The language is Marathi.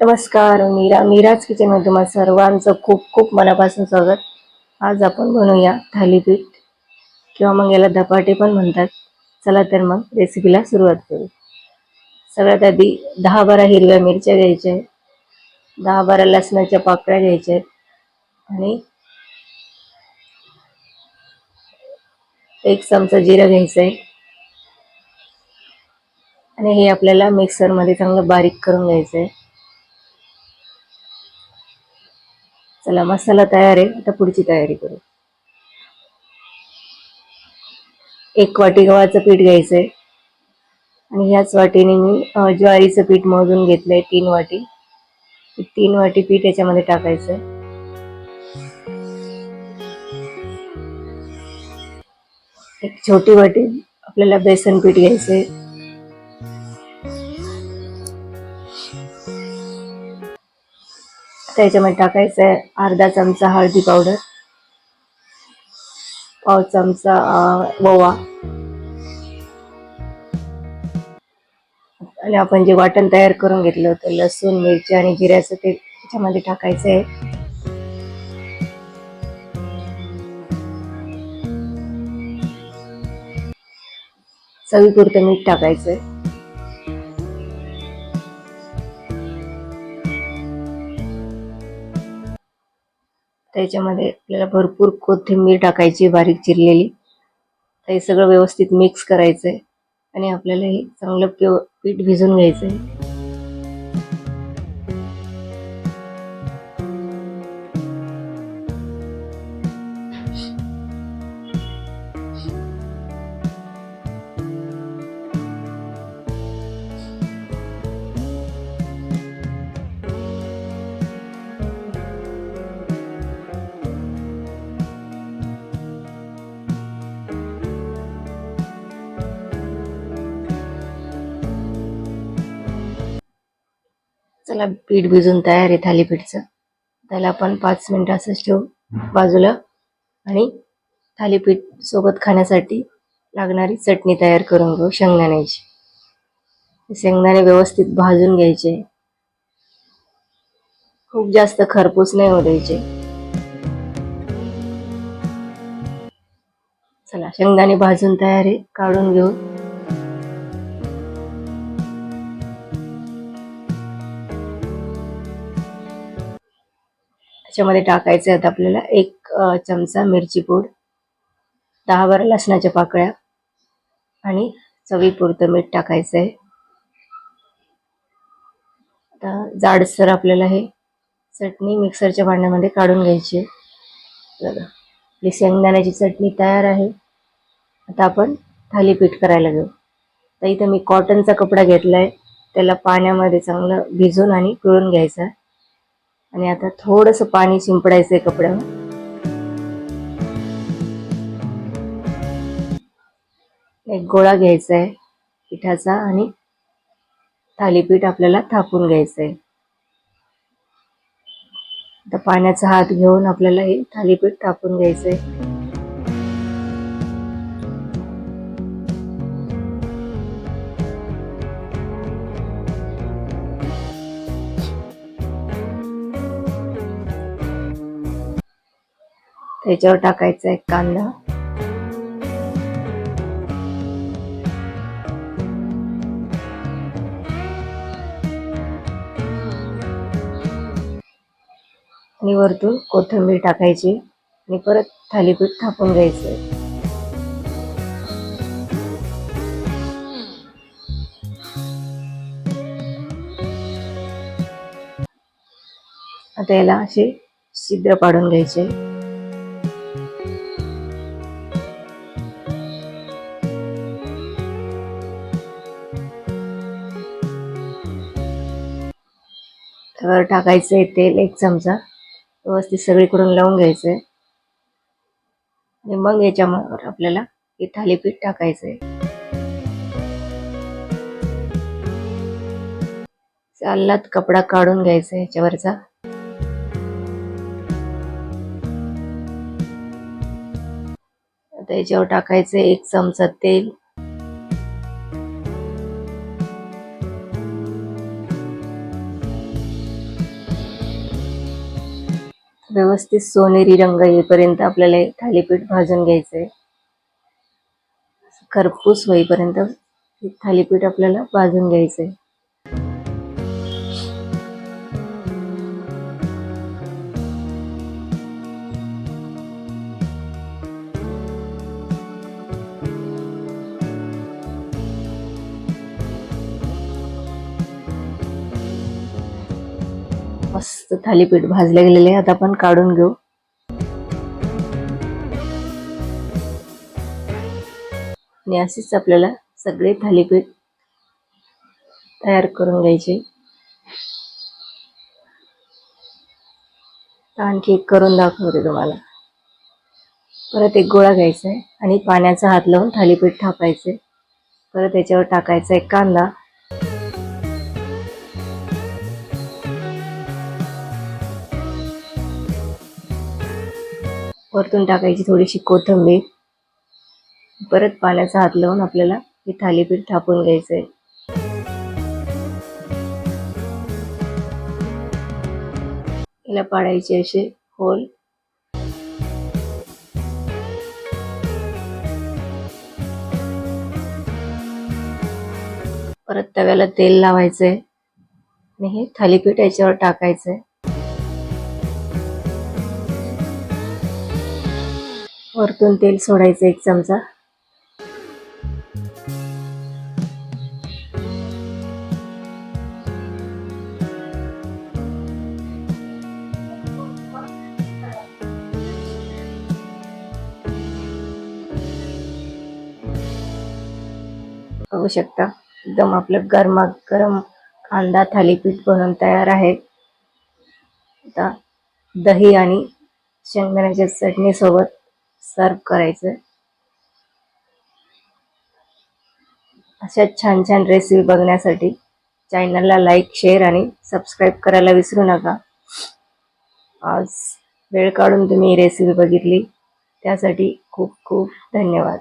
नमस्कार मीरा मीराज किचनमध्ये तुम्हाला सर्वांचं खूप खूप मनापासून स्वागत. आज आपण बनवूया थालीपीठ किंवा मग याला धपाटे पण म्हणतात. चला तर मग रेसिपीला सुरुवात करू. सगळ्यात आधी दहा बारा हिरव्या मिरच्या घ्यायच्या आहेत. दहा बारा लसणाच्या पाकळ्या घ्यायच्या आहेत. आणि एक चमचा जिरं घ्यायचं आहे. आणि हे आपल्याला मिक्सरमध्ये चांगलं बारीक करून घ्यायचं आहे. चला मसाला तयार आहे. आता पुढची तयारी करू. एक वाटी गव्हाचं पीठ घ्यायचंय. आणि ह्याच वाटीने मी ज्वारीचं पीठ मोजून घेतलंय तीन वाटी. तीन वाटी पीठ याच्यामध्ये टाकायचंय. एक छोटी वाटी आपल्याला बेसन पीठ घ्यायचंय. त्याच्यामध्ये टाकायचं आहे अर्धा चमचा हळदी पावडर पाव चमचा ओवा. आणि आपण जे वाटण तयार करून घेतलं होतं लसूण मिरची आणि जिऱ्याचं ते त्याच्यामध्ये टाकायचं आहे. चवीपुरतं मीठ टाकायचं त्याच्यामध्ये आपल्याला भरपूर कोथिंबीर टाकायची बारीक चिरलेली. तर हे सगळं व्यवस्थित मिक्स करायचंय. आणि आपल्याला हे चांगलं प्यो पीठ भिजून घ्यायचंय. चला पीठ भिजून तयार आहे थालीपीठचं. त्याला आपण पाच मिनिटं असंच ठेवू बाजूला. आणि थालीपीठ सोबत खाण्यासाठी लागणारी चटणी तयार करून घेऊ शेंगदाण्याची. शेंगदाणे व्यवस्थित भाजून घ्यायचे. खूप जास्त खरपूस नाही होऊ द्यायचे. चला शेंगदाणे भाजून तयार आहे काढून घेऊ. त्याच्यामध्ये टाकायचे आहेत आपल्याला एक चमचा मिरची पूड दहा बारा लसणाच्या पाकळ्या आणि चवीपुरतं मीठ टाकायचं आहे आता जाडसर आपल्याला हे चटणी मिक्सरच्या भांड्यामध्ये काढून घ्यायची. बघा आपली शेंगदाण्याची चटणी तयार आहे. आता आपण थालीपीठ करायला घेऊ. तर इथं मी कॉटनचा कपडा घेतलाय. त्याला पाण्यामध्ये चांगलं भिजून आणि पिळून घ्यायचं. आहे आणि आता थोडस पाणी शिंपडायचं आहे कपड्यावर. एक गोळा घ्यायचा आहे पिठाचा आणि थालीपीठ आपल्याला थापून घ्यायचं आहे आता पाण्याचा हात घेऊन आपल्याला हे थालीपीठ थापून घ्यायचंय. त्याच्यावर टाकायचा एक कांदा. आणि वरतून कोथिंबीर टाकायची आणि परत थालीपीठ थापून घ्यायचं. आता याला असे छिद्र पाडून घ्यायचे. त्यावर टाकायचंय तेल एक चमचा. व्यवस्थित सगळीकडून लावून घ्यायचंय. आणि मग याच्यावर आपल्याला हे थालीपीठ टाकायचंय. चाललात कपडा काढून घ्यायचा याच्यावरचा. आता याच्यावर टाकायचं एक चमचा तेल. व्यवस्थित सोनेरी रंग येईपर्यंत आपल्याला थालीपीठ भाजून घ्यायचंय. खरपूस होईपर्यंत हे थालीपीठ आपल्याला भाजून घ्यायचंय. मस्त थालीपीठ भाजले गेलेले आता आपण काढून घेऊ. आणि असेच आपल्याला सगळे थालीपीठ तयार करून घ्यायचे. आणखी एक करून दाखवते तुम्हाला. परत एक गोळा घ्यायचा आहे आणि पाण्याचा हात लावून थालीपीठ थापायचे. परत त्याच्यावर टाकायचा आहे कांदा. वरतून टाकायची थोडीशी कोथिंबीर. परत पाण्याचा हात लावून आपल्याला हे थालीपीठ थापून घ्यायचंय. याला पाडायचे असे होल परत तव्याला तेल लावायचंय. आणि हे थालीपीठ याच्यावर टाकायचंय. वरतून तेल सोडायचं एक चमचा. बघू शकता एकदम आपलं गरमागरम कांदा थालीपीठ बनवून तयार आहे. आता दही आणि शेंगदाण्याच्या चटणी सोबत सर्व करायचं. अशा छान छान रेसिपी बघण्यासाठी चॅनलला लाईक शेअर आणि सबस्क्राईब करायला विसरू नका. आज वेळ काढून तुम्ही रेसिपी बघितली. त्यासाठी खूप खूप धन्यवाद.